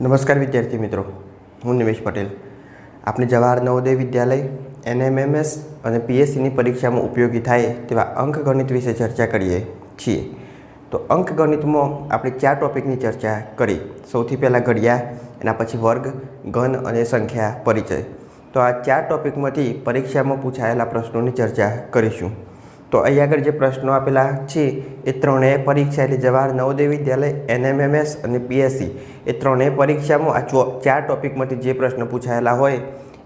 નમસ્કાર વિદ્યાર્થી મિત્રો, હું નિમેશ પટેલ. આપણે જવાહર નવોદય વિદ્યાલય, એનએમએમએસ અને પીએસસીની પરીક્ષામાં ઉપયોગી થાય તેવા અંકગણિત વિશે ચર્ચા કરીએ છીએ. તો અંકગણિતમાં આપણે ચાર ટૉપિકની ચર્ચા કરી. સૌથી પહેલાં ઘડિયા, એના પછી વર્ગ, ઘન અને સંખ્યા પરિચય. તો આ ચાર ટૉપિકમાંથી પરીક્ષામાં પૂછાયેલા પ્રશ્નોની ચર્ચા કરીશું. તો અહીં આગળ જે પ્રશ્નો આપેલા છે, એ ત્રણેય પરીક્ષા એટલે જવાહર નવોદય વિદ્યાલય, એનએમએમએસ અને પીએસસી. એ ત્રણેય પરીક્ષામાં આ ચાર ટોપિકમાંથી જે પ્રશ્ન પૂછાયેલા હોય,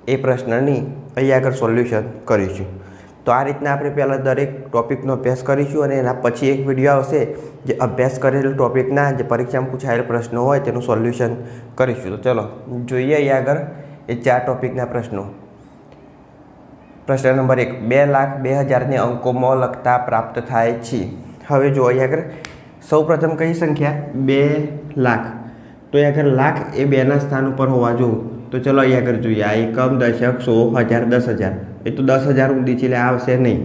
એ પ્રશ્નની અહીં આગળ સોલ્યુશન કરીશું. તો આ રીતના આપણે પહેલાં દરેક ટોપિકનો અભ્યાસ કરીશું અને એના પછી એક વીડિયો આવશે, જે અભ્યાસ કરેલ ટોપિકના જે પરીક્ષામાં પૂછાયેલ પ્રશ્નો હોય તેનું સોલ્યુશન કરીશું. તો ચલો, જોઈએ અહીં આગળ એ ચાર ટોપિકના પ્રશ્નો. પ્રશ્ન નંબર એક, બે લાખ બે હજારને અંકોમાં લખતા પ્રાપ્ત થાય છે. હવે જો અહીં આગળ સૌ પ્રથમ કઈ સંખ્યા? બે લાખ. તો અહીં આગળ લાખ એ બેના સ્થાન ઉપર હોવા જોઉં તો ચલો અહીં આગળ જોઈએ. આ એકમ દશક સો હજાર દસ હજાર. એ તો દસ હજાર ઊંધી છે એટલે આવશે નહીં.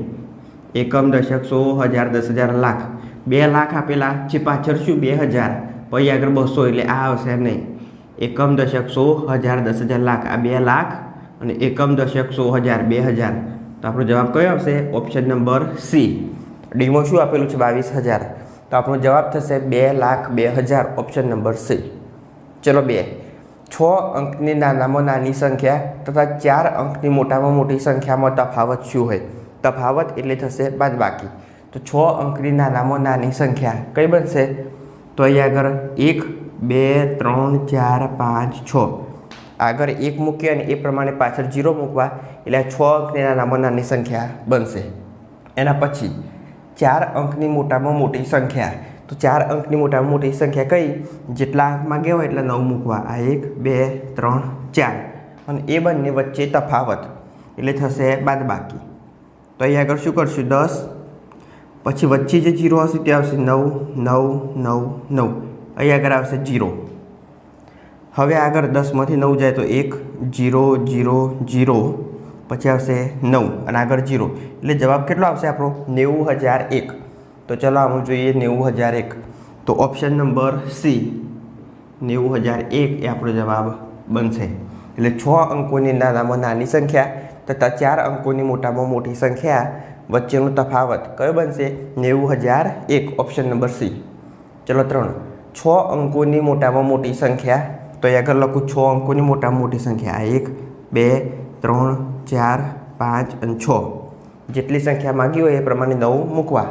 એકમ દશક સો હજાર દસ હજાર લાખ. બે લાખ આપેલા છે પાછળ શું? બે હજાર. પછી આગળ બસો એટલે આ આવશે નહીં. એકમ દશક સો હજાર દસ હજાર લાખ. આ બે લાખ અને એકમ દશક સો હજાર, બે હજાર. તો આપણો જવાબ કયો આવશે? ઓપ્શન નંબર સી ડીમાં શું આપેલું છે? બાવીસ હજાર. તો આપણો જવાબ થશે બે લાખ, બે હજાર. ઓપ્શન નંબર સી ચલો બે. છ અંકની નાનામાં નાની સંખ્યા તથા ચાર અંકની મોટામાં મોટી સંખ્યામાં તફાવત શું હોય? તફાવત એટલે થશે બાદબાકી. તો છ અંકની નાનામાં નાની સંખ્યા કઈ બનશે? તો અહીં આગળ એક, બે, ત્રણ, ચાર, પાંચ, છ. આગળ એક મૂકીએ અને એ પ્રમાણે પાછળ જીરો મૂકવા, એટલે છ અંકની નાનામાં નાની સંખ્યા બનશે. એના પછી, ચાર અંકની મોટામાં મોટી સંખ્યા. તો ચાર અંકની મોટામાં મોટી સંખ્યા કઈ? જેટલા અંક માંગ્યા હોય એટલા નવ મૂકવા. આ એક, બે, ત્રણ, ચાર. અને એ બંને વચ્ચે તફાવત. એટલે થશે બાદબાકી. તો અહીં આગળ શું કરશું? દસ. પછી વચ્ચે જે જીરો હશે તે આવશે નવ નવ નવ નવ. અહીં આગળ આવશે જીરો. હવે આગળ દસમાંથી નવ જાય તો એક, જીરો જીરો જીરો, પછી આવશે નવ અને આગળ જીરો. એટલે જવાબ કેટલો આવશે આપણો? નેવું હજાર એક. તો ચલો આવું જોઈએ નેવું હજાર એક. તો ઓપ્શન નંબર સી નેવું હજાર એક એ આપણો જવાબ બનશે. એટલે છ અંકોની નાનામાં નાની સંખ્યા તથા ચાર અંકોની મોટામાં મોટી સંખ્યા વચ્ચેનો તફાવત કયો બનશે? નેવું હજાર એક. ઓપ્શન નંબર સી ચલો ત્રણ. છ અંકોની મોટામાં મોટી સંખ્યા તો અહીં આગળ લખું છ અંકોની મોટામાં મોટી સંખ્યા. એક, બે, ત્રણ, ચાર, પાંચ અને છ. જેટલી સંખ્યા માગી હોય એ પ્રમાણે નવ મૂકવા.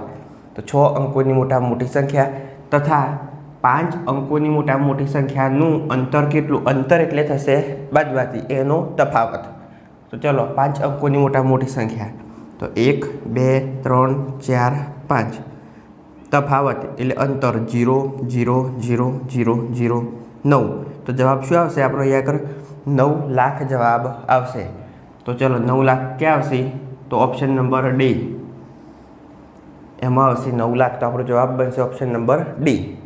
તો છ અંકોની મોટામાં મોટી સંખ્યા તથા પાંચ અંકોની મોટામાં મોટી સંખ્યાનું અંતર કેટલું? અંતર એટલે થશે બાદબાકી. એનો તફાવત. તો ચલો, પાંચ અંકોની મોટામાં મોટી સંખ્યા. તો એક, બે, ત્રણ, ચાર, પાંચ. તફાવત એટલે અંતર. Zero zero zero zero zero, નવ. તો જવાબ શું આવશે? આપણો અહીંયા આગળ નવ લાખ જવાબ આવશે. તો ચલો, નવ લાખ ક્યાં આવશે? તો ઓપ્શન નંબર ડી એમાં આવશે નવ લાખ. તો આપણો જવાબ બનશે ઓપ્શન નંબર ડી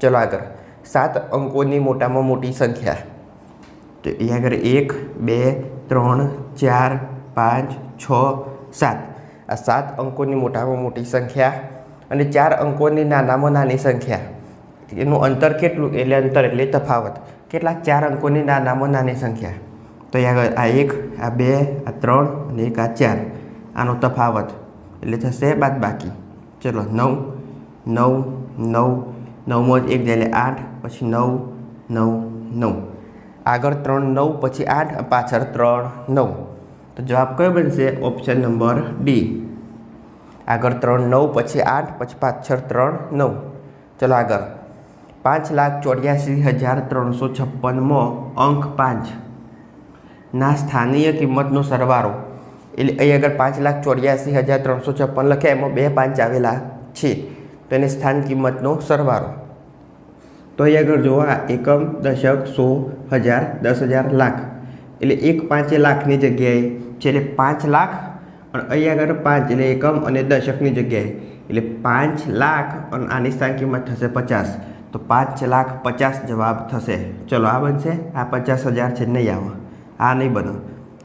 ચલો આગળ. સાત અંકોની મોટામાં મોટી સંખ્યા. તો એ આગળ એક, બે, ત્રણ, ચાર, પાંચ, છ, સાત. આ સાત અંકોની મોટામાં મોટી સંખ્યા અને ચાર અંકોની નાનામાં નાની સંખ્યા. એનું અંતર કેટલું? એટલે અંતર એટલે તફાવત. કેટલા ચાર અંકોની નામો નાની સંખ્યા. તો આગળ આ એક, આ બે, આ ત્રણ અને એક, આ ચાર. આનો તફાવત. એટલે થશે બાદ બાકી ચલો, નવ નવ નવ, નવમાં જ એક જાય આઠ, પછી નવ નવ નવ. આગળ ત્રણ, નવ, પછી આઠ પાછળ ત્રણ, નવ. તો જવાબ કયો બનશે? Option number D. આગળ ત્રણ, નવ, પછી આઠ, પછી પાછળ ત્રણ, નવ. ચલો આગળ. પાંચ લાખ ચોર્યાસી હજાર ત્રણસો છપ્પનમાં અંક પાંચ. ના સ્થાનીય કિંમતનો સરવાળો. એટલે અહીં આગળ પાંચ લાખ ચોર્યાસી હજાર ત્રણસો છપ્પન લખ્યા, એમાં બે પાંચ આવેલા છે. તો એને સ્થાન કિંમતનો સરવાળો. તો અહીં આગળ જો આ એકમ, દશક, સો, હજાર, દસ હજાર, લાખ. એટલે એક પાંચે લાખની જગ્યાએ છે એટલે પાંચ લાખ, અને અહીં આગળ પાંચ, એટલે એકમ અને દશકની જગ્યાએ. એટલે પાંચ લાખ, અને આની સ્થાન કિંમત થશે પચાસ. તો પાંચ લાખ પચાસ જવાબ થશે. ચલો, આ બનશે? આ પચાસ હજાર છે, નહીં આવે. આ નહીં બનો.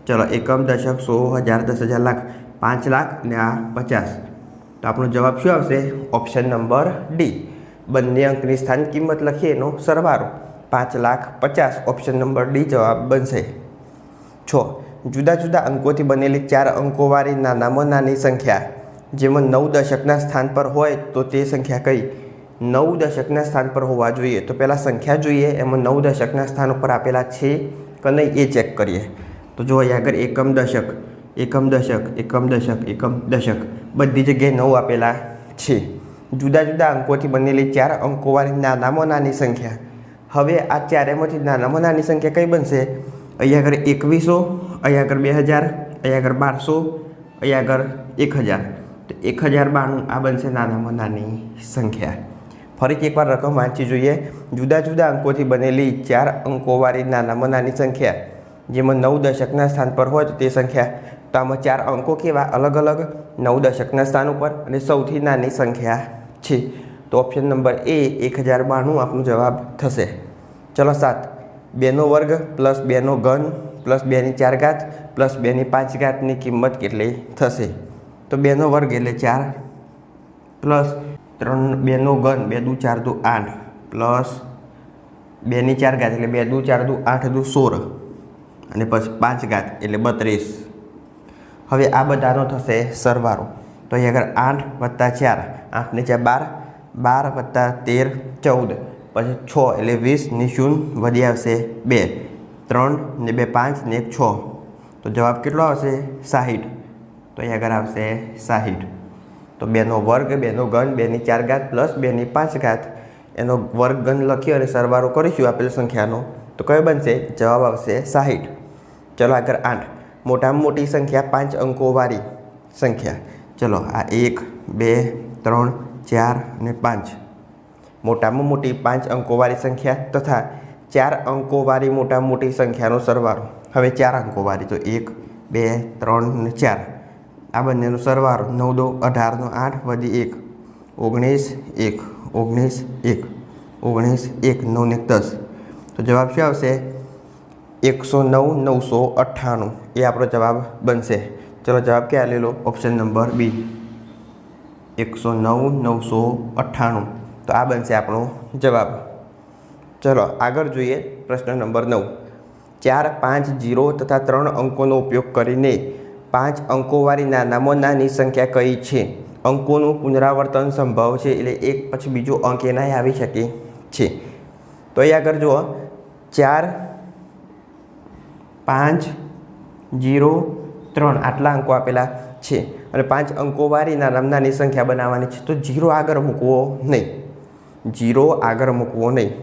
ચલો, એકમ દશક સો હજાર દસ હજાર લાખ પાંચ લાખ ને આ પચાસ. તો આપણો જવાબ શું આવશે? Option number D. બંને અંકની સ્થાન કિંમત લખીએ એનો સરવારો પાંચ લાખ પચાસ. ઓપ્શન નંબર ડી જવાબ બનશે. છ. જુદા જુદા અંકોથી બનેલી ચાર અંકોવાળી નાનામાં નાની સંખ્યા, જેમાં નવ દશકના સ્થાન પર હોય તો તે સંખ્યા કઈ? નવ દશકના સ્થાન પર હોવા જોઈએ. તો પહેલાં સંખ્યા જોઈએ. એમાં નવ દશકના સ્થાન ઉપર આપેલા છે કે નહીં એ ચેક કરીએ. તો જો અહીંયા આગળ એકમ દશક એકમ દશક એકમ દશક એકમ દશક બધી જગ્યાએ નવ આપેલા છે. જુદા જુદા અંકોથી બનેલી ચાર અંકોવાળી નાનામાં નાની સંખ્યા. હવે આ ચારેમાંથી નાનામાં નાની સંખ્યા કઈ બનશે? અહીંયા આગળ એકવીસો, અહીંયા આગળ બે હજાર અહીંયા આગળ બારસો, અહીંયા આગળ એક હજાર. તો એક હજાર બાણું આ બનશે નાનામાં નાની સંખ્યા. ફરીથી એકવાર રકમ વાંચી જોઈએ. જુદા જુદા અંકોથી બનેલી ચાર અંકોવાળી નાનામાં નાની સંખ્યા. જેમાં નવ દશકના સ્થાન પર હોય તો સંખ્યા. તો આમાં ચાર અંકો કેવા? અલગ અલગ. નવ દશકના સ્થાન ઉપર અને સૌથી નાની સંખ્યા છે. તો ઓપ્શન નંબર એ એક હજાર બાણું આપનો જવાબ થશે. ચલો સાત. બેનો વર્ગ પ્લસ બેનો ઘન પ્લસ બેની ચાર ઘાત પ્લસ બેની પાંચ ઘાતની કિંમત કેટલી થશે? તો બેનો વર્ગ એટલે ચાર પ્લસ ત્રણ, બેનો ઘન, બે દુ, ચાર દુ, આઠ, પ્લસ બેની ચાર ઘાત એટલે બે દુ, ચાર દુ, આઠ દુ, સોળ. અને પછી પાંચ ઘાત એટલે બત્રીસ. હવે આ બધાનો થશે સરવારો. તો અહીં આગળ આઠ વત્તા ચાર આઠને ચાર બાર બાર વત્તા તેર, ચૌદ. પછી છ એટલે વીસ ને વધી આવશે બે. ત્રણ ને બે પાંચ ને એક છ. તો જવાબ કેટલો આવશે? સાહીઠ. તો અહીં આગળ આવશે સાહીઠ. તો બેનો વર્ગ, બેનો ઘન, બેની ચાર ઘાત પ્લસ બેની પાંચ ઘાત. એનો વર્ગ, ઘન લખી અને સરવાળો કરીશું આપેલ સંખ્યાનો. તો કયો બનશે? જવાબ આવશે સાહીઠ. ચલો આગળ આઠ. મોટામાં મોટી સંખ્યા પાંચ અંકોવાળી સંખ્યા. ચલો, આ એક, બે, ત્રણ, ચાર અને પાંચ. મોટામાં મોટી પાંચ અંકોવાળી સંખ્યા તથા ચાર અંકોવાળી મોટામાં મોટી સંખ્યાનો સરવાળો. હવે ચાર અંકોવાળી તો એક, બે, ત્રણ ને ચાર. આ બંનેનો સરવાળો નવ દો અઢારનો આઠ વધી એક. ઓગણીસ એક ઓગણીસ એક ઓગણીસ એક, નવ ને દસ. તો જવાબ શું આવશે? એકસો નવ, નવસો અઠ્ઠાણું. એ આપણો જવાબ બનશે. ચલો જવાબ ક્યાં લેલો ઓપ્શન નંબર બી. એકસો નવ, નવસો અઠ્ઠાણું. તો આ બનશે આપણો જવાબ. ચલો આગળ જોઈએ પ્રશ્ન નંબર નવ. ચાર, પાંચ, જીરો તથા ત્રણ અંકોનો ઉપયોગ કરીને પાંચ અંકોવાળીના નામોનાની સંખ્યા કઈ છે? અંકોનું પુનરાવર્તન સંભવ છે એટલે એક પછી બીજો અંક એનાય આવી શકે છે. તો અહીં આગળ જુઓ. ચાર, પાંચ, જીરો, ત્રણ આટલા અંકો આપેલા છે. અને પાંચ અંકોવાળીના નામનાની નાની સંખ્યા બનાવવાની છે. તો જીરો આગળ મૂકવો નહીં. જીરો આગળ મૂકવો નહીં.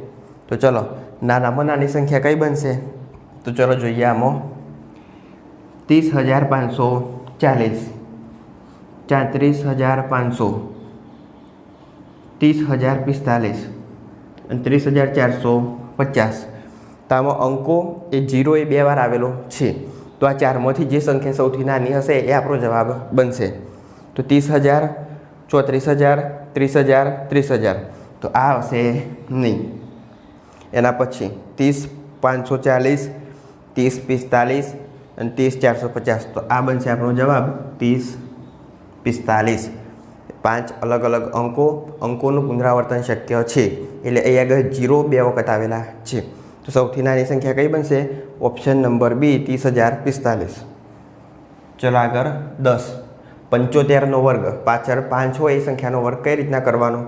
તો ચલો નાનામાં નાની સંખ્યા કઈ બનશે? તો ચલો જોઈએ આમાં. ત્રીસ હજાર પાંચસો ચાલીસ. ચાત્રીસ હજાર પાંચસો. ત્રીસ હજાર પિસ્તાલીસ. અને ત્રીસ હજાર ચારસો પચાસ. તો આમાં અંકો એ જીરો એ બે વાર આવેલો છે. તો આ ચારમાંથી જે સંખ્યા સૌથી નાની હશે એ આપણો જવાબ બનશે. તો ત્રીસ હજાર, ચોત્રીસ હજાર, ત્રીસ હજાર ત્રીસ હજાર. તો આ આવશે નહીં. એના પછી ત્રીસ પાંચસો ચાલીસ, ત્રીસ પિસ્તાલીસ અને ત્રીસ ચારસો પચાસ. તો આ બનશે આપણો જવાબ ત્રીસ, પિસ્તાલીસ. પાંચ અલગ અલગ અંકો, અંકોનું પુનરાવર્તન શક્ય છે. એટલે અહીં આગળ જીરો બે વખત આવેલા છે. તો સૌથી નાની સંખ્યા કઈ બનશે? ઓપ્શન નંબર બી ત્રીસ હજાર પિસ્તાલીસ. ચલો આગળ દસ. પંચોતેરનો વર્ગ. પાછળ પાંચ હોય એ સંખ્યાનો વર્ગ કઈ રીતના કરવાનો?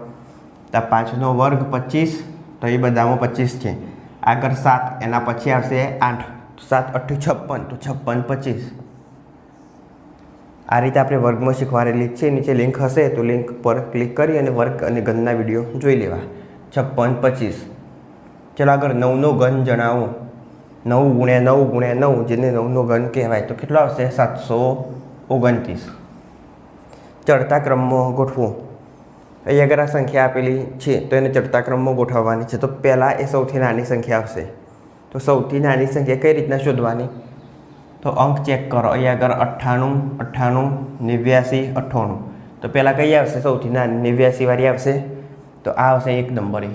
તો પાંચનો વર્ગ પચીસ, તો એ બધામાં પચીસ છે. આગળ સાત, એના પછી આવશે આઠ. સાત અઠ્ઠું છપ્પન, તો છપ્પન, પચીસ. આ રીતે આપણે વર્ગમાં શીખવાડેલી છે. નીચે લિંક હશે, તો લિંક પર ક્લિક કરી અને વર્ગ અને ગનના વીડિયો જોઈ લેવા. છપ્પન, પચીસ. ચલો આગળ નવનો ઘન જણાવો. નવ ગુણ્યા નવ ગુણ્યા નવ, જેને નવનો ઘન કહેવાય. તો કેટલો આવશે? સાતસો ઓગણત્રીસ. ચડતા ક્રમમાં ગોઠવું. અહીં આગળ આ સંખ્યા આપેલી છે, તો એને ચડતા ક્રમમાં ગોઠવવાની છે. તો પહેલાં એ સૌથી નાની સંખ્યા આવશે. તો સૌથી નાની સંખ્યા કઈ રીતના શોધવાની? તો અંક ચેક કરો. અહીંયા આગળ અઠ્ઠાણું અઠ્ઠાણું, નેવ્યાસી, અઠ્ઠાણું. તો પહેલાં કઈ આવશે? સૌથી નાની નેવ્યાસી વાળી આવશે. તો આ આવશે એક નંબરે.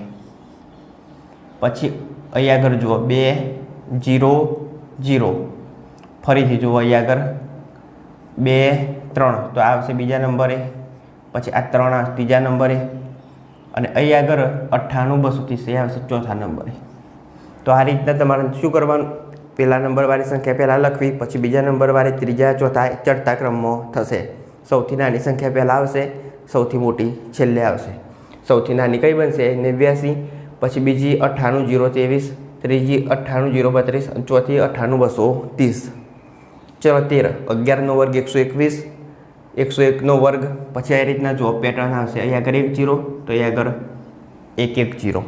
પછી અહીંયા આગળ જુઓ. બે, જીરો જીરો. ફરીથી જુઓ અહીં આગળ. બે, ત્રણ. તો આ આવશે બીજા નંબરે. પછી આ ત્રણ ત્રીજા નંબરે. અને અહીં આગળ અઠ્ઠાણું બસો ત્રીસ એ આવશે ચોથા નંબરે. તો આ રીતના તમારે શું કરવાનું? પહેલા નંબરવાળી સંખ્યા પહેલાં લખવી, પછી બીજા નંબરવાળી, ત્રીજા, ચોથા, ચડતા ક્રમમાં થશે. સૌથી નાની સંખ્યા પહેલાં આવશે, સૌથી મોટી છેલ્લે આવશે. સૌથી નાની કઈ બનશે? નેવ્યાસી, પછી બીજી અઠ્ઠાણું, જીરો, ત્રેવીસ, ત્રીજી અઠ્ઠાણું, જીરો, બત્રીસ, અને ચોથી અઠ્ઠાણું, બસો ત્રીસ. ચલો, તેર. અગિયારનો વર્ગ એકસો એકવીસ, એકસો એકનો વર્ગ. પછી આ રીતના જો પેટર્ન આવશે. અહીંયા આગળ એક જીરો, તો અહીંયા આગળ એક એક જીરો.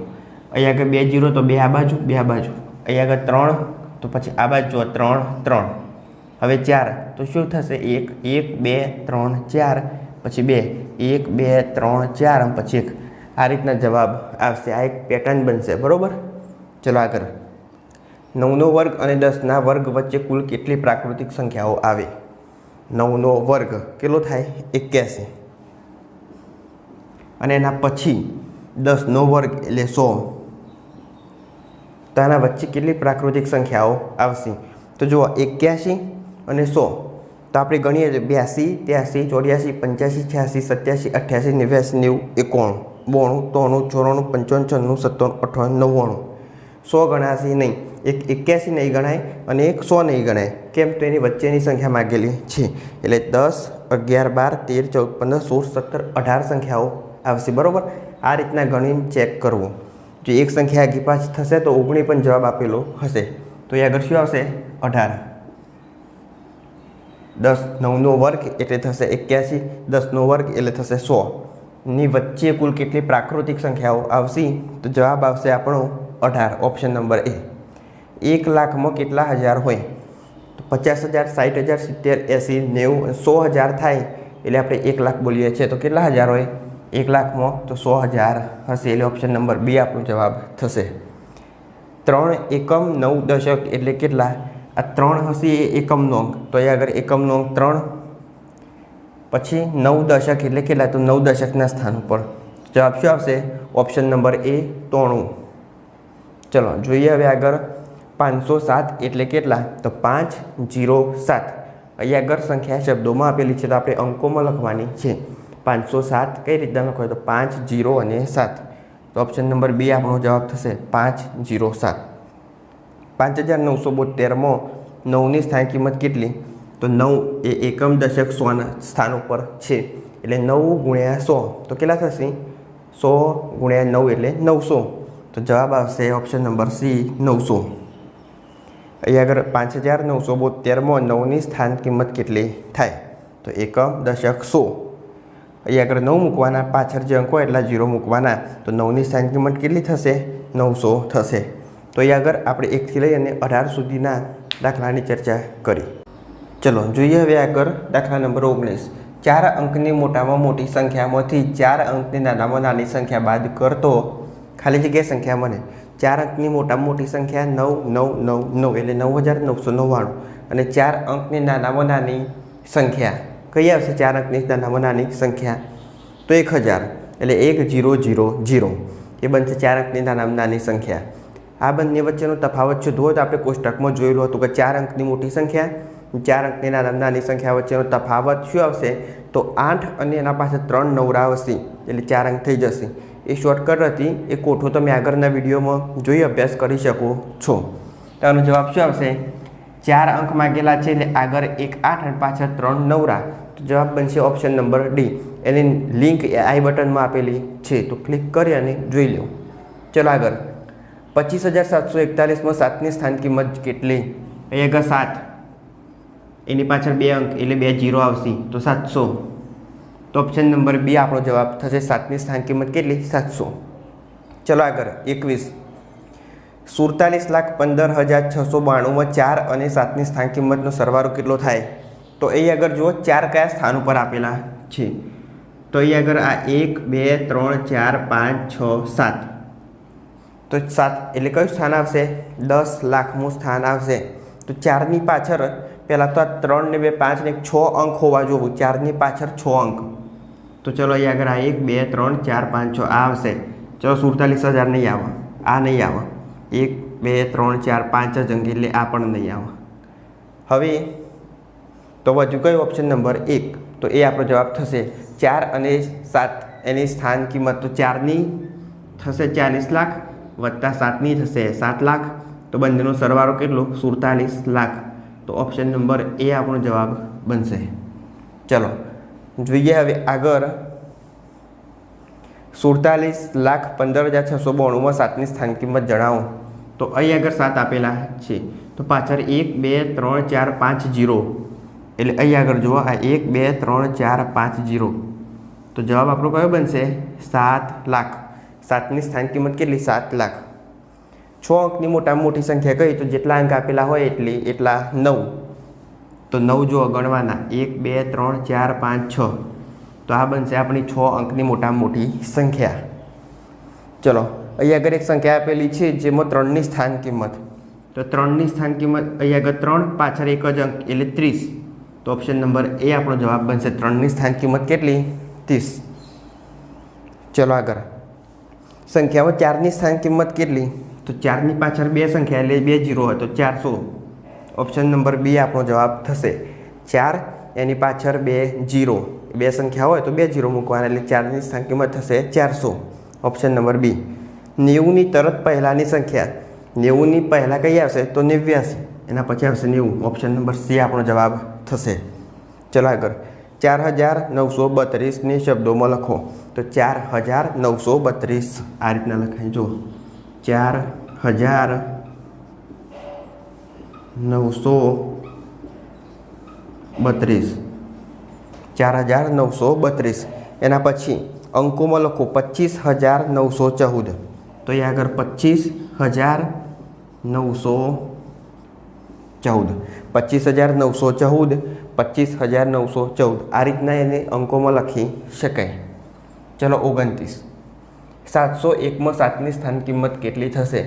અહીંયા આગળ બે જીરો તો બે આ બાજુ, બે આ બાજુ. અહીંયા આગળ ત્રણ, તો પછી આ બાજુ ત્રણ ત્રણ. હવે ચાર, તો શું થશે? એક એક, બે, ત્રણ, ચાર. પછી બે, એક, બે, ત્રણ, ચાર પછી એક. આ રીતના જવાબ આવશે. આ એક પેટર્ન બનશે. બરાબર? ચલો આગળ. નવનો વર્ગ અને દસના વર્ગ વચ્ચે કુલ કેટલી પ્રાકૃતિક સંખ્યાઓ આવે? નવનો વર્ગ કેટલો થાય? એક્યાસી. અને એના પછી દસનો વર્ગ એટલે સો. તો આના વચ્ચે કેટલી પ્રાકૃતિક સંખ્યાઓ આવશે? તો જુઓ, એક્યાસી અને સો. તો આપણે ગણીએ છીએ બ્યાસી, ત્યાસી, ચોર્યાસી, પંચ્યાસી, છ્યાસી, સત્યાસી, અઠ્યાસી, નેવ્યાસી, નેવું, એકોણું. બોણું ત્રણું ચોરાણું પંચાવન છન્નું સત્તાણું અઠાવન નવ્વાણું. સો ગણાશે નહીં. એક એક્યાસી નહીં ગણાય અને એક સો નહીં ગણાય. કેમ? તો એની વચ્ચેની સંખ્યા માગેલી છે. એટલે દસ, અગિયાર, બાર, તેર, ચૌદ, પંદર, સોળ, સત્તર, અઢાર સંખ્યાઓ આવશે. બરાબર? આ રીતના ગણીને ચેક કરવું. જો એક સંખ્યા આગી પાછ થશે તો ઓગણી પણ જવાબ આપેલો હશે. તો એ આગળ શું આવશે? અઢાર. દસ નવનો વર્ગ એટલે થશે એક્યાસી દસનો વર્ગ એટલે થશે સો. ની વચ્ચે કુલ કેટલી પ્રાકૃતિક સંખ્યાઓ આવશે? તો જવાબ આવશે આપણો અઢાર ઓપ્શન નંબર એ એક લાખમાં કેટલા હજાર હોય? તો પચાસ હજાર સાઠ હજાર, સિત્તેર, એંસી, નેવું સો હજાર થાય એટલે આપણે એક લાખ બોલીએ છીએ. તો કેટલા હજાર હોય? એક લાખમાં તો સો હજાર હશે. એટલે ઓપ્શન નંબર બી આપણો જવાબ થશે. ત્રણ એકમ નવ દશક એટલે કેટલા? આ ત્રણ હશે એ એકમનો અંક તો એ આગળ એકમનો અંક ત્રણ, પછી નવ દશક એટલે કેટલા? તો નવ દશકના સ્થાન ઉપર. જવાબ શું આવશે? ઓપ્શન નંબર એ તોણું. ચલો, જોઈએ હવે આગળ. પાંચસો સાત એટલે કેટલા? તો પાંચ, જીરો, સાત. અહીંયા આગળ સંખ્યા શબ્દોમાં આપેલી છે, તો આપણે અંકોમાં લખવાની છે. પાંચસો સાત કઈ રીતના લખો તો પાંચ જીરો અને સાત. તો ઓપ્શન નંબર બે આપણો જવાબ થશે પાંચ જીરો સાત. પાંચ હજાર નવસો બોતેરમાં નવની સ્થાન કિંમત કેટલી? તો નવ એ એકમ દશક સોના સ્થાન ઉપર છે. એટલે નવ ગુણ્યા સો. તો કેટલા થશે? સો ગુણ્યા નવ એટલે નવસો. તો જવાબ આવશે ઓપ્શન નંબર સી, નવસો. અહીંયા આગળ પાંચ હજાર નવસો બોતેરમાં નવની સ્થાન કિંમત કેટલી થાય? તો એકમ દશક સો. અહીંયા આગળ નવ મૂકવાના, પાછળ જે અંકો એટલા ઝીરો મૂકવાના. તો નવની સ્થાન કિંમત કેટલી થશે? નવસો થશે. તો અહીંયા આગળ આપણે એકથી લઈ અને અઢાર સુધીના દાખલાની ચર્ચા કરી. ચલો, જોઈએ હવે આગળ દાખલા નંબર ઓગણીસ. ચાર અંકની મોટામાં મોટી સંખ્યામાંથી ચાર અંકની નાનામાં નાની સંખ્યા બાદ કરતો, ખાલી જગ્યાએ સંખ્યા મને ચાર અંકની મોટામાં મોટી સંખ્યા નવ નવ નવ નવ, એટલે નવ હજાર નવસો નવ્વાણું. અને ચાર અંકની નાનામાં નાની સંખ્યા કઈ આવશે ચાર અંકની નાનામાં નાની સંખ્યા? તો એક હજાર, એટલે એક જીરો જીરો જીરો. એ બનશે ચાર અંકની નાનામાં નાની સંખ્યા. આ બંને વચ્ચેનો તફાવત હોય તો આપણે કોષ્ટકમાં જોયેલું હતું કે ચાર અંકની મોટી સંખ્યા ચાર અંકની નાનામાં નાની સંખ્યા વચ્ચેનો તફાવત શું આવશે? તો આઠ અને એના પાસે ત્રણ નવરા હશે, એટલે ચાર અંક થઈ જશે. એ શોર્ટકટ હતી. એ કોઠો તમે આગળના વિડીયોમાં જોઈ અભ્યાસ કરી શકો છો. તો આનો જવાબ શું આવશે? ચાર અંક માગેલા છે એટલે આગળ એક, આઠ અને પાછળ ત્રણ નવરા. તો જવાબ બનશે ઓપ્શન નંબર ડી એની લિંક આઈ બટનમાં આપેલી છે. તો ક્લિક કરી અને જોઈ લો. ચલો આગળ. પચીસ હજાર સાતસો એકતાલીસમાં સાતની સ્થાન કિંમત કેટલી? આગળ સાત. એની પાછળ બે અંક, એટલે બે જીરો આવશે. તો સાતસો. તો ઓપ્શન નંબર બી આપણો જવાબ થશે. સાતની સ્થાન કિંમત કેટલી? સાતસો. ચલો આગળ. એકવીસ. સુડતાલીસ લાખ પંદર હજાર છસો બાણુંમાં ચાર અને સાતની સ્થાન કિંમતનો સરવાળો કેટલો થાય? તો એ આગળ જુઓ, ચાર કયા સ્થાન ઉપર આપેલા છે? તો એ આગળ આ એક, બે, ત્રણ, ચાર, પાંચ, છ, સાત. તો સાત એટલે કયું સ્થાન આવશે? દસ લાખમું સ્થાન આવશે. તો ચારની પાછળ, પહેલાં તો આ ત્રણ ને બે, પાંચ ને છ અંક હોવા જોવું. ચારની પાછળ છ અંક. તો ચલો અહીંયા આગળ આ એક, બે, ત્રણ, ચાર, પાંચ, છ, આ આવશે. ચલો સુડતાલીસ હજાર નહીં આવે. આ નહીં આવે. એક, બે, ત્રણ, ચાર, પાંચ જ અંક એટલે આ પણ નહીં આવે. હવે, તો વધુ કયો ઓપ્શન નંબર એક? તો એ આપણો જવાબ થશે ચાર અને સાત. એની સ્થાન કિંમત તો ચારની થશે ચાલીસ લાખ વત્તા સાતની થશે સાત લાખ. તો બંનેનો સરવાળો કેટલો? સુડતાલીસ લાખ. તો ઓપ્શન નંબર એ આપણો જવાબ બનશે. ચલો, જોઈએ હવે આગળ. સુડતાલીસ લાખ પંદર હજાર છસો બોણુંમાં સાતની સ્થાન કિંમત જણાવો. તો અહીં આગળ સાત આપેલા છે. તો પાછળ એક, બે, ત્રણ, ચાર, પાંચ, જીરો. એટલે અહીં આગળ જુઓ, આ એક, બે, ત્રણ, ચાર, પાંચ, જીરો. તો જવાબ આપણો કયો બનશે? સાત લાખ. સાતની સ્થાન કિંમત કેટલી? સાત લાખ. છ અંકની મોટામાં મોટી સંખ્યા કહી તો જેટલા અંક આપેલા હોય એટલી, એટલા નવ. તો નવ જુઓ ગણવાના. એક, બે, ત્રણ, ચાર, પાંચ, છ. તો આ બનશે આપણી છ અંકની મોટામાં મોટી સંખ્યા. ચલો અહીં આગળ એક સંખ્યા આપેલી છે, જેમાં ત્રણની સ્થાન કિંમત. તો ત્રણની સ્થાન કિંમત અહીં આગળ ત્રણ, પાછળ એક જ અંક, એટલે ત્રીસ. તો ઓપ્શન નંબર એ આપણો જવાબ બનશે ત્રણની સ્થાન કિંમત કેટલી? ત્રીસ. ચલો આગળ. સંખ્યામાં ચારની સ્થાન કિંમત કેટલી? તો ચારની પાછળ બે સંખ્યા, એટલે બે જીરો હોય તો ચારસો. ઓપ્શન નંબર બી આપણો જવાબ થશે ચાર, એની પાછળ બે, જીરો. બે સંખ્યા હોય તો બે જીરો મૂકવાના, એટલે ચારની કિંમત થશે ચારસો. ઓપ્શન નંબર બી નેવુંની તરત પહેલાંની સંખ્યા. નેવુંની પહેલાં કઈ આવશે? તો નેવ્યાસી. એના પછી આવશે નેવું. ઓપ્શન નંબર સી આપણો જવાબ થશે. ચલો આગળ. ચાર હજાર નવસો બત્રીસની શબ્દોમાં લખો. તો ચાર હજાર નવસો બત્રીસ આ રીતના લખાય. જુઓ. ચાર હજાર નવસો બત્રીસ ચાર હજાર નવસો બત્રીસ. એના પછી અંકોમાં લખો પચીસ હજાર નવસો ચૌદ. તો એ આગળ પચીસ હજાર નવસો ચૌદ. પચીસ હજાર નવસો ચૌદ, પચીસ હજાર નવસો ચૌદ. આ રીતના એને અંકોમાં લખી શકાય. ચલો ઓગણત્રીસ. સાતસો એકમાં સાતની સ્થાન કિંમત કેટલી થશે?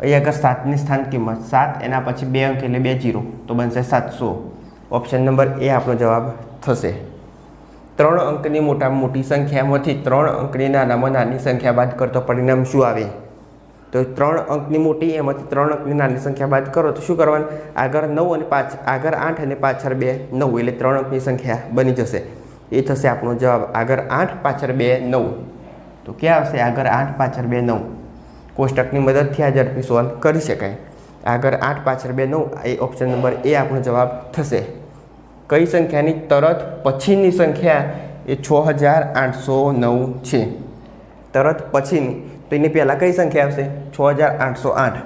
અહીં આગળ સાતની સ્થાન કિંમત સાત, એના પછી બે અંક એટલે બે જીરો. તો બનશે સાતસો. ઓપ્શન નંબર એ આપણો જવાબ થશે. ત્રણ અંકની મોટામાં મોટી સંખ્યામાંથી ત્રણ અંકની નાનામાં નાની સંખ્યા બાદ કરતો પરિણામ શું આવે? તો ત્રણ અંકની મોટી, એમાંથી ત્રણ અંકની નાની સંખ્યા બાદ કરો તો શું કરવાનું? આગળ નવ અને પાછ આગળ આઠ અને પાછળ બે, નવ, એટલે ત્રણ અંકની સંખ્યા બની જશે. એ થશે આપણો જવાબ આગળ આઠ, પાછળ બે, નવ. તો ક્યાં આવશે? આગળ આઠ, પાછળ બે, નવ. કોષ્ટકની મદદથી આ ઝડપી સોલ્વ કરી શકાય. આગળ આઠ, પાછળ બે, નવ, એ ઓપ્શન નંબર એ આપણો જવાબ થશે. કઈ સંખ્યાની તરત પછીની સંખ્યા એ છ હજાર આઠસો નવ છે. તરત પછીની. તો એની પહેલાં કઈ સંખ્યા આવશે? છ હજાર આઠસો આઠ.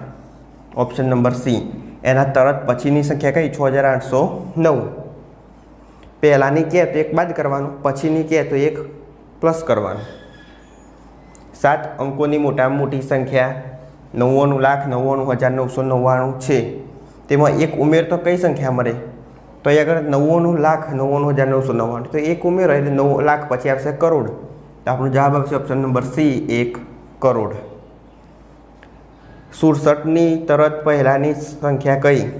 ઓપ્શન નંબર સી એના તરત પછીની સંખ્યા કઈ? છ હજાર આઠસો નવ. પહેલાંની કહે તો એક બાદ કરવાનું, પછીની કહે તો એક પ્લસ કરવાનું. સાત અંકોની મોટામાં મોટી સંખ્યા નવ્વાણું લાખ નવ્વાણું હજાર નવસો નવ્વાણું છે. તેમાં એક ઉમેર તો કઈ સંખ્યા મળે? તો અહીં આગળ નવ્વાણું લાખ, નવ્વાણું હજાર નવસો નવ્વાણું. તો એક ઉમેરો એટલે નવ લાખ પછી આવશે કરોડ. તો આપણો જવાબ આવશે ઓપ્શન નંબર સી, એક કરોડ. સુડસઠની તરત પહેલાંની સંખ્યા કઈ?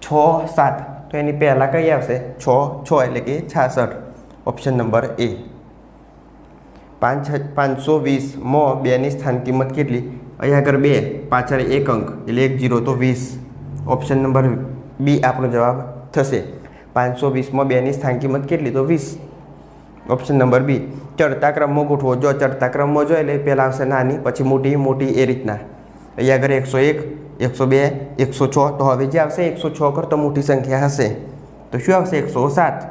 છ, સાત. તો એની પહેલાં કઈ આવશે? છ છ એટલે કે છાસઠ. ઓપ્શન નંબર એ પાંચ, પાંચસો વીસમાં બેની સ્થાન કિંમત કેટલી? અહીં આગળ બે, પાછળ એક અંક એટલે એક જીરો તો વીસ. ઓપ્શન નંબર બી આપણો જવાબ થશે. પાંચસો વીસમાં બેની સ્થાન કિંમત કેટલી? તો વીસ. ઓપ્શન નંબર બી ચડતા ક્રમમાં ગોઠવો. જો ચડતા ક્રમમાં જો, એટલે પહેલાં આવશે નાની, પછી મોટી મોટી એ રીતના. અહીંયા આગળ એકસો એક, એકસો બે, એકસો છ. તો હવે જે આવશે એકસો છ કરતો મોટી સંખ્યા હશે. તો શું આવશે? એકસો સાત.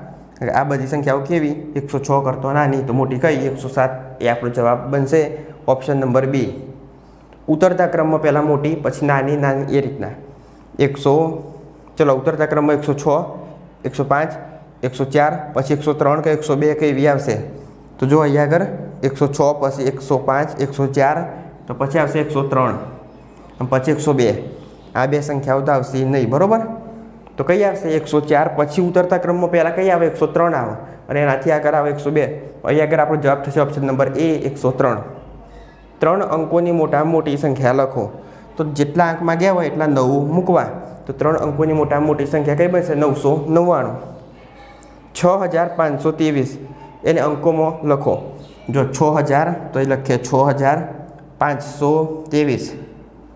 આ બધી સંખ્યાઓ કેવી? એકસો છ કરતો નાની, તો મોટી કઈ? એકસો સાત. એ આપણો જવાબ બનશે ઓપ્શન નંબર બી ઉતરતા ક્રમમાં પહેલાં મોટી, પછી નાની નાની એ રીતના. એકસો, ચલો ઉતરતા ક્રમમાં એકસો છ. એકસો પાંચ, એકસો ચાર, પછી એકસો ત્રણ કે એકસો બે કે એવી આવશે. તો જો અહીંયા આગળ એકસો છ, પછી એકસો પાંચ, એકસો ચાર, તો પછી આવશે એકસો ત્રણ પછી એકસો બે. આ બે સંખ્યાઓ તો આવશે નહીં, બરાબર? તો કઈ આવશે? એકસો ચાર, પછી ઉતરતા ક્રમમાં પહેલાં કઈ આવે? એકસો ત્રણ આવે, અને એનાથી આગળ આવે એકસો બે. અહીં આગળ આપણો જવાબ થશે ઓપ્શન નંબર એ એકસો ત્રણ. ત્રણ અંકોની મોટામાં મોટી સંખ્યા લખો. તો જેટલા અંકમાં ગયા હોય એટલા નવું મૂકવા. તો ત્રણ અંકોની મોટામાં મોટી સંખ્યા કઈ બનશે? નવસો નવ્વાણું. છ હજાર પાંચસો ત્રેવીસ. એને અંકોમાં લખો. જો છ હજાર, તો એ લખીએ છ હજાર પાંચસો ત્રેવીસ.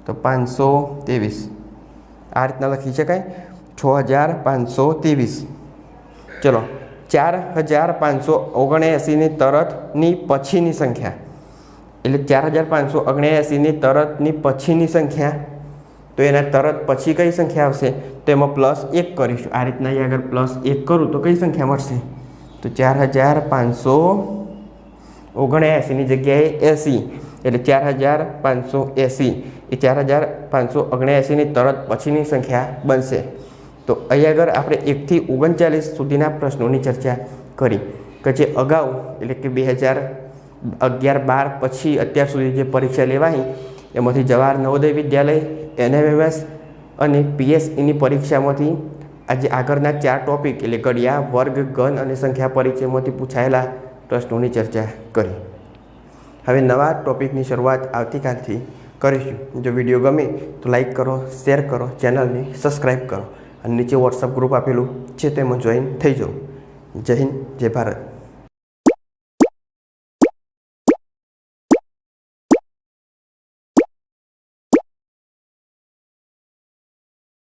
તો પાંચસો ત્રેવીસ. આ રીતના લખી શકાય. છ હજાર પાંચસો ત્રેવીસ. ચલો, ચાર હજાર પાંચસો ઓગણએંસીની તરતની પછીની સંખ્યા. એટલે ચાર હજાર પાંચસો ઓગણએંસીની તરતની પછીની સંખ્યા. તો એના તરત પછી કઈ સંખ્યા આવશે? તો એમાં પ્લસ એક કરીશું. આ રીતના અહીં આગળ પ્લસ એક કરું તો કઈ સંખ્યા મળશે? તો ચાર હજાર પાંચસો ઓગણએંસીની જગ્યાએ એંસી. એટલે ચાર હજાર પાંચસો એંસી. એ ચાર હજાર પાંચસો ઓગણએંસીની તરત પછીની સંખ્યા બનશે. તો અહીં આગળ આપણે એકથી ઓગણચાલીસ સુધીના પ્રશ્નોની ચર્ચા કરી. કે જે અગાઉ, એટલે કે બે હજાર અગિયાર બાર પછી અત્યાર સુધી જે પરીક્ષા લેવાઈ, એમાંથી જવાહર નવોદય વિદ્યાલય એનએમએમએસ અને પીએસઈની પરીક્ષામાંથી આજે આગળના ચાર ટોપિક એટલે ગળિયા વર્ગ ગણ અને સંખ્યા પરિચયમાંથી પૂછાયેલા પ્રશ્નોની ચર્ચા કરી. હવે નવા ટોપિકની શરૂઆત આવતીકાલથી કરીશું. જો વીડિયો ગમે તો લાઈક કરો, શેર કરો, ચેનલને સબસ્ક્રાઈબ કરો અને નીચે વોટ્સઅપ ગ્રુપ આપેલું છે, તેમાં જોઈન થઈ જાઓ. જય હિન્દ, જય ભારત.